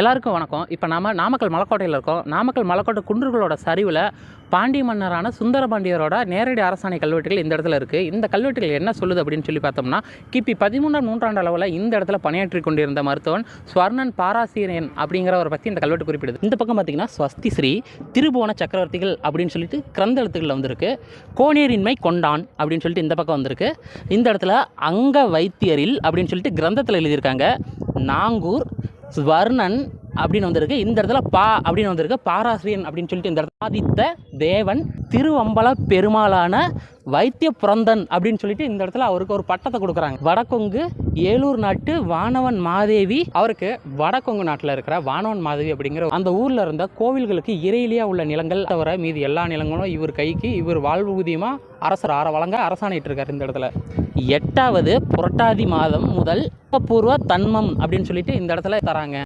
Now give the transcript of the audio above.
எல்லாருக்கும் வணக்கம். இப்போ நாம நாமக்கல் மலைக்கோட்டையில் இருக்கோம். நாமக்கல் மலைக்கோட்டை குன்றுகளோட சரிவில் பாண்டிய மன்னரான சுந்தரபாண்டியரோட நேரடி அரசாணை கல்வெட்டுகள் இந்த இடத்துல இருக்குது இந்த கல்வெட்டுகள் என்ன சொல்லுது அப்படின்னு சொல்லி பார்த்தோம்னா கிபி பதிமூன்றாம் நூற்றாண்டு அளவில் இந்த இடத்துல பணியாற்றி கொண்டிருந்த மருத்துவன் ஸ்வர்ணன் பாராசீரியன் அப்படிங்கிறவரை பற்றி இந்த கல்வெட்டு குறிப்பிடுது. இந்த பக்கம் பார்த்தீங்கன்னா ஸ்வஸ்தி ஸ்ரீ திருபுவன சக்கரவர்த்திகள் அப்படின்னு சொல்லிட்டு கிரந்த எழுத்துக்களில் வந்திருக்கு. கோனேரின்மை கொண்டான் அப்படின்னு சொல்லிட்டு இந்த பக்கம் வந்திருக்கு. இந்த இடத்துல அங்க வைத்தியரில் அப்படின்னு சொல்லிட்டு கிரந்தத்தில் எழுதியிருக்காங்க. நாங்கூர் ஸ்வர்ணன் அப்படின்னு வந்திருக்கு. இந்த இடத்துல பா அப்படின்னு வந்திருக்கு. பாராசிரியன் அப்படின்னு சொல்லிட்டு இந்த இடத்துல ஆதித்த தேவன் திருவம்பல பெருமாளான வைத்திய புரந்தன் அப்படின்னு சொல்லிட்டு இந்த இடத்துல அவருக்கு ஒரு பட்டத்தை கொடுக்குறாங்க. வடக்கொங்கு ஏலூர் நாட்டு வானவன் மாதேவி. அவருக்கு வடக்கொங்கு நாட்டில் இருக்கிற வானவன் மாதேவி அப்படிங்கிற அந்த ஊரில் இருந்த கோவில்களுக்கு இறையிலேயே உள்ள நிலங்கள் தவிர மீதி எல்லா நிலங்களும் இவர் கைக்கு இவர் வாழ்வூதியமாக அரசர் ஆற வழங்க அரசாணையிட்டு இருக்கார் இந்த இடத்துல. எட்டாவது புரட்டாதி மாதம் முதல் பூர்வ தன்மம் அப்படின்னு சொல்லிட்டு இந்த இடத்துல தராங்க.